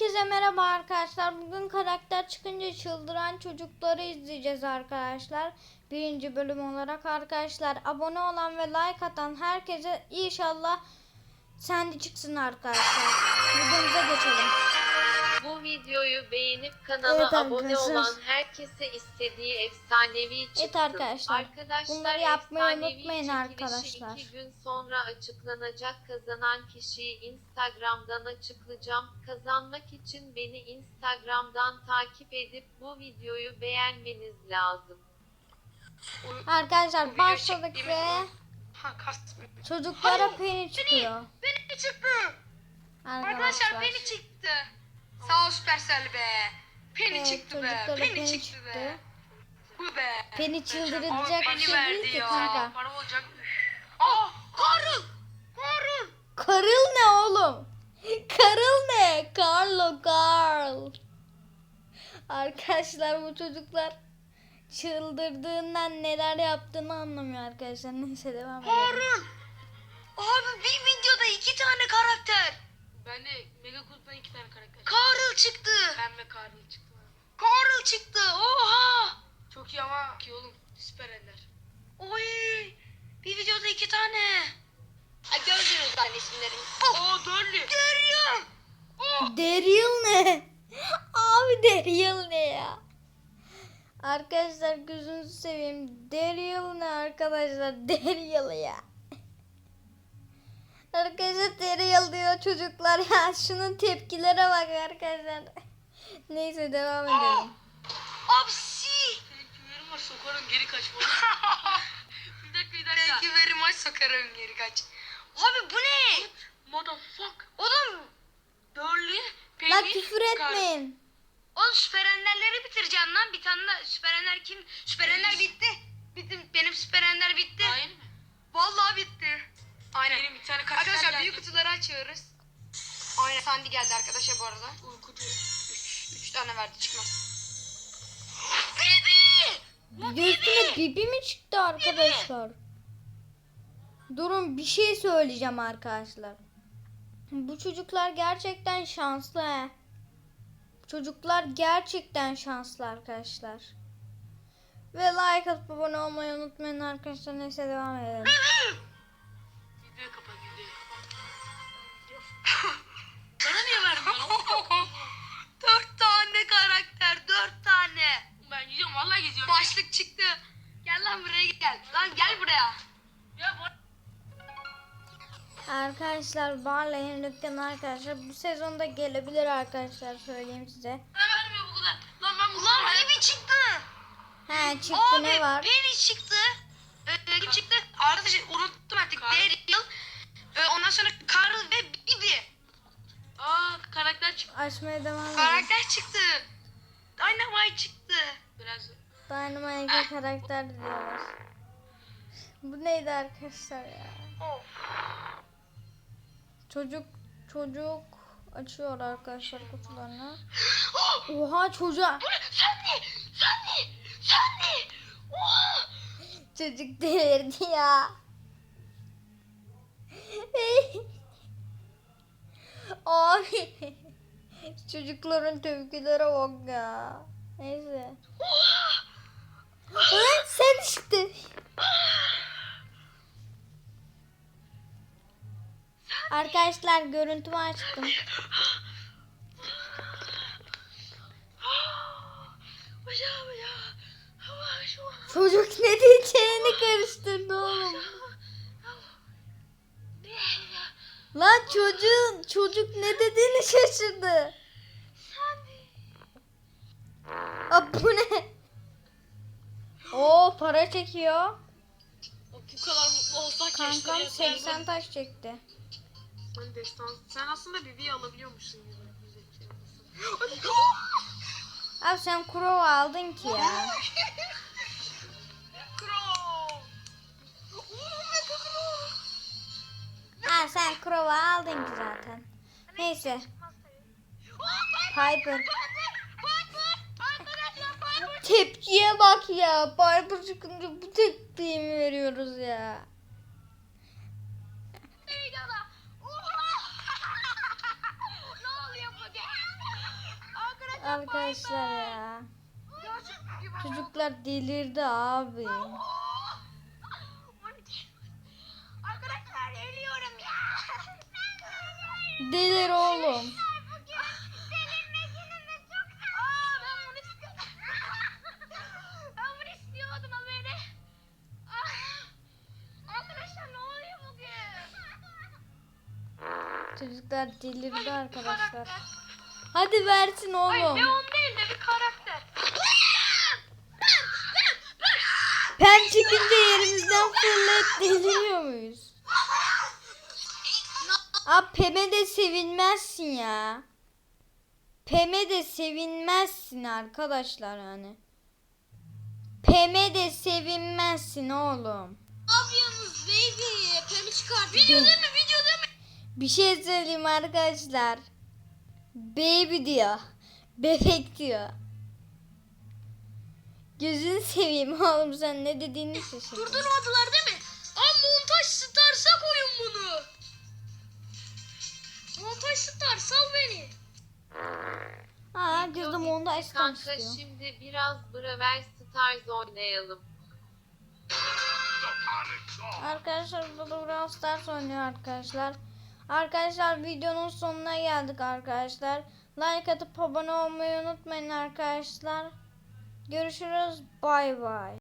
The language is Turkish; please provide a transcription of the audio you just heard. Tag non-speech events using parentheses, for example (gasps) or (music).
Herkese merhaba arkadaşlar. Bugün karakter çıkınca çıldıran çocukları izleyeceğiz arkadaşlar. Birinci bölüm olarak arkadaşlar abone olan ve like atan herkese inşallah sendi çıksın arkadaşlar. Videomuza geçelim. Bu videoyu beğenip kanala Evet abone arkadaşlar. olan herkese istediği efsanevi çıksın. Evet arkadaşlar. Arkadaşlar, Bunları yapmayı efsanevi unutmayın çekilişi arkadaşlar. iki gün sonra açıklanacak kazanan kişiyi Instagram'dan açıklayacağım. Kazanmak için beni Instagram'dan takip edip bu videoyu beğenmeniz lazım. Arkadaşlar video başladık çektiğimiz ve Ha çocuklara peni çıkıyor. Beni çıktı. Arkadaşlar Arkadaşlar. beni çıktı. Sağ ol Supercell be. Peni Evet, çıktı be. çocuklara Peni peni çıktı, çıktı. be. Bu be. Peni çıldıracak bir peni şey verdi değil ki ya. kanka. Para olacak. Ah Karıl. Karıl. Karıl ne oğlum? Karıl ne? Carlo Carl. Arkadaşlar bu çocuklar çıldırdığından neler yaptığını anlamıyor arkadaşlar. Neyse devam edelim. Karıl. Abi bir videoda iki tane karakter. Ben de Mega Kutu'dan iki çıktı. Ben ve Karıl çıktı. Karıl çıktı. Oha. Çok iyi ama ki oğlum süper ender. Oy. Bir videoda iki tane. Ha, gördünüz ben isimlerimi. Oh. Oo Dörlü. Görüyorum. Oh. Daryl ne? Abi Daryl ne ya? Arkadaşlar gözünüzü seveyim. Daryl ne arkadaşlar? Daryl ya. Arkadaşlar Daryl diyor çocuklar (laughs) ya. Şunun tepkilere bak arkadaşlar. Neyse devam edelim. You very much sokarım geri kaçma. (laughs) bir dakika bir dakika. Thank you very much sokarım geri kaç. Abi bu ne? Motherfuck. Oğlum. Dörlü. Lan küfür etmeyin. Oğlum süper enderleri bitireceğim lan. Bir tane daha süper ender kim? Süper ender bitti. Bitti. Benim süper ender bitti. Hayır mı? Vallahi bitti. Aynen. Benim bir tane karakter Arkadaşlar geldi. büyük kutuları açıyoruz. Aynen Sandy geldi arkadaşlar bu arada. Uykucu. Üç, üç tane verdi çıkmaz. Bibi! Göğsüne bibi mi çıktı arkadaşlar? Durun bir şey söyleyeceğim arkadaşlar. Bu çocuklar gerçekten şanslı he. Çocuklar gerçekten şanslı arkadaşlar. Ve like atıp abone olmayı unutmayın arkadaşlar. Neyse devam edelim. Arkadaşlar Barley'in dükkanı arkadaşlar bu sezonda gelebilir arkadaşlar söyleyeyim size. vermiyor bu kadar. Lan ben bu Lan çıktı. He çıktı Abi ne var? Penny çıktı. Ee, kim çıktı? Arkadaşlar unuttum artık. Carl. Daryl. Ee, ondan sonra Carl ve Bibi. Aa karakter çıktı. Açmaya devam edelim. Karakter çıktı. Dynamite çıktı. Biraz Dynamite'e karakter diyorlar. Bu neydi arkadaşlar ya? Of. Çocuk çocuk açıyor arkadaşlar kutularını. (gasps) Oha çocuğa Sandy! Sandy! Sandy! Oha! (gasps) çocuk delirdi ya. (laughs) Abi (laughs) çocukların tepkilere bak ya. Neyse. Oha! Lan sen işte. Arkadaşlar görüntümü açtım. Çocuk ne diyeceğini karıştırdı oğlum. Lan çocuğun çocuk ne dediğini şaşırdı. Aa, bu ne? Oo para çekiyor. bu kadar mutlu olsak Kankam keşke. 80 taş çekti. Sen destan. Sen aslında Bibi'yi alabiliyormuşsun gibi. Abi sen kuro aldın ki ya. Ha sen kuro aldın ki zaten. Neyse. Piper. Tepkiye bak ya. Piper çıkınca bu tepkiyi mi veriyoruz ya? Arkadaşlar ya. Çocuklar delirdi abi. Arkadaşlar ölüyorum ya. Delir oğlum. Ah. Çocuklar delirdi arkadaşlar. Hadi versin Ay oğlum. Leon değil de bir karakter. Pem çıkınca yerimizden fırlayıp deliriyor muyuz? Abi Pem'e de sevinmezsin ya. Pem'e de sevinmezsin arkadaşlar yani. Pem'e de sevinmezsin oğlum. Ne yapıyorsunuz baby? Pemi çıkart. Video değil mi? Video değil mi? Bir şey söyleyeyim arkadaşlar. Baby diyor. Bebek diyor. Gözünü seveyim oğlum sen ne dediğini şaşırdın. Durdurmadılar değil mi? Aa montaj starsa koyun bunu. Montaj star sal beni. Ha herkes de montaj Kanka istiyor. şimdi biraz Brawl Stars oynayalım. Arkadaşlar burada Brawl Stars oynuyor arkadaşlar. Arkadaşlar videonun sonuna geldik arkadaşlar. Like atıp abone olmayı unutmayın arkadaşlar. Görüşürüz. Bay bay.